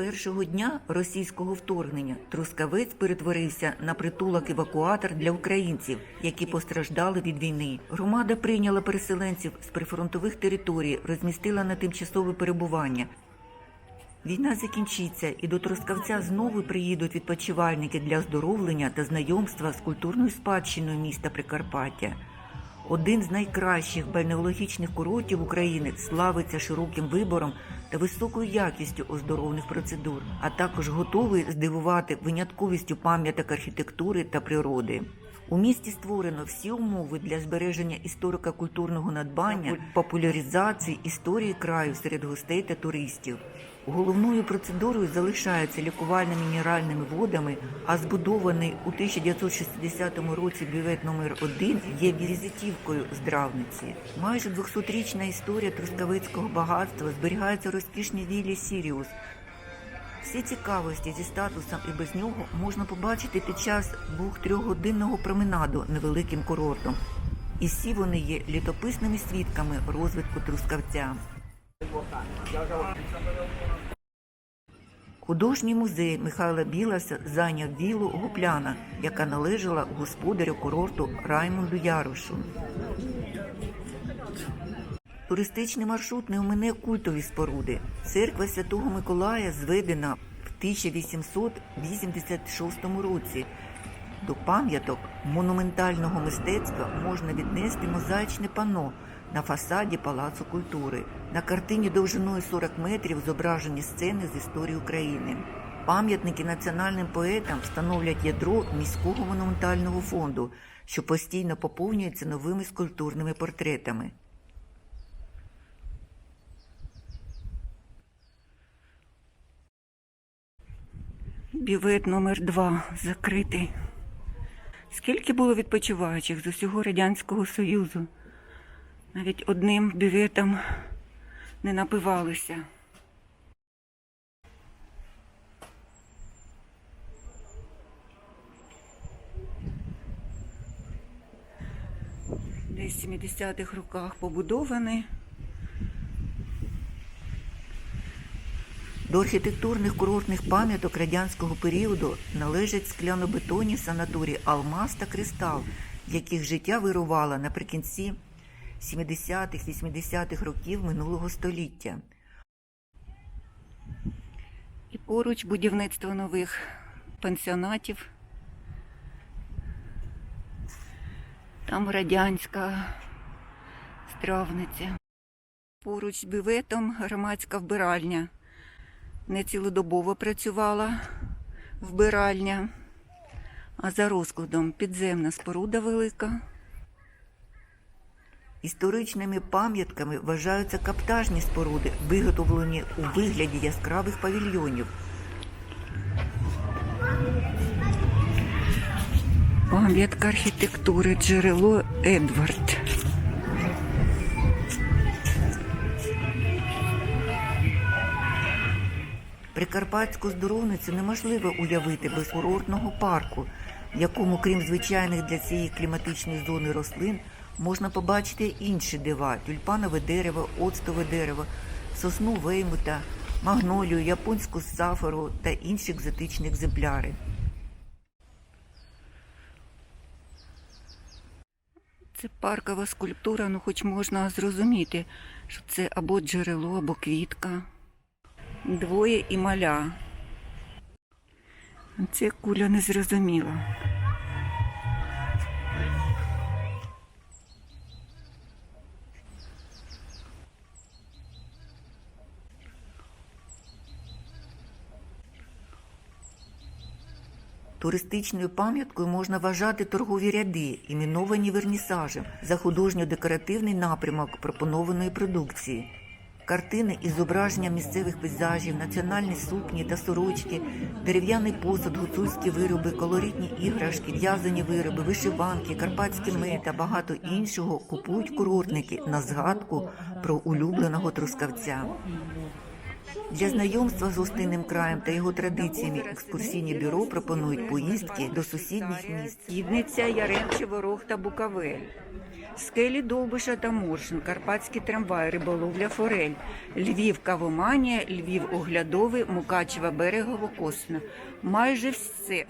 першого дня російського вторгнення Трускавець перетворився на притулок евакуатор для українців, які постраждали від війни. Громада прийняла переселенців з прифронтових територій, розмістила на тимчасове перебування. Війна закінчиться, і до Трускавця знову приїдуть відпочивальники для оздоровлення та знайомства з культурною спадщиною міста Прикарпаття. Один з найкращих бальнеологічних курортів України славиться широким вибором та високою якістю оздоровних процедур, а також готовий здивувати винятковістю пам'яток архітектури та природи. У місті створено всі умови для збереження історико-культурного надбання, популяризації історії краю серед гостей та туристів. Головною процедурою залишаються лікувальними мінеральними водами, а збудований у 1960 році бювет номер 1 є візитівкою здравниці. Майже 200-річна історія трускавецького багатства зберігається у розкішній віллі Сіріус. Всі цікавості зі статусом і без нього можна побачити під час двох-трьохгодинного променаду невеликим курортом. І всі вони є літописними свідками розвитку трускавця. Художній музей Михайла Біласа зайняв віллу Гупляна, яка належала господарю курорту Раймонду Ярушу. Туристичний маршрут не омине культові споруди. Церква Святого Миколая зведена в 1886 році. До пам'яток монументального мистецтва можна віднести мозаїчне панно на фасаді Палацу культури. На картині довжиною 40 метрів зображені сцени з історії України. Пам'ятники національним поетам становлять ядро міського монументального фонду, що постійно поповнюється новими скульптурними портретами. Бівет номер 2 закритий. Скільки було відпочиваючих з усього Радянського Союзу? Навіть одним бюветом не напивалися. Десь в 70-х роках побудований. До архітектурних курортних пам'яток радянського періоду належать склянобетонні санаторії Алмаз та Кристал, яких життя вирувало наприкінці 70-х-80-х років минулого століття. І поруч будівництво нових пансіонатів. Там радянська стравниця. Поруч з бюветом громадська вбиральня не цілодобово працювала вбиральня, а за розкладом підземна споруда велика. Історичними пам'ятками вважаються каптажні споруди, виготовлені у вигляді яскравих павільйонів. Пам'ятка архітектури джерело Едвард. Прикарпатську здоровницю неможливо уявити без курортного парку, в якому, крім звичайних для цієї кліматичної зони рослин, можна побачити інші дива: тюльпанове дерево, оцтове дерево, сосну веймута, магнолію, японську сафару та інші екзотичні екземпляри. Це паркова скульптура, ну хоч можна зрозуміти, що це або джерело, або квітка. Двоє і маля. Це куля не зрозуміла. Туристичною пам'яткою можна вважати торгові ряди, іменовані вернісажем за художньо-декоративний напрямок пропонованої продукції. Картини із зображенням місцевих пейзажів, національні сукні та сорочки, дерев'яний посуд, гуцульські вироби, колоритні іграшки, в'язані вироби, вишиванки, карпатські ми та багато іншого купують курортники на згадку про улюбленого трускавця. Для знайомства з гостинним краєм та його традиціями екскурсійні бюро пропонують поїздки до сусідніх міст. Східниця, Яремчево, Рог та Букавель, Скелі Довбиша та Моршин, Карпатський трамвай, риболовля Форель, Львів Кавоманія, Львів Оглядовий, Мукачева Берегово Косна. Майже все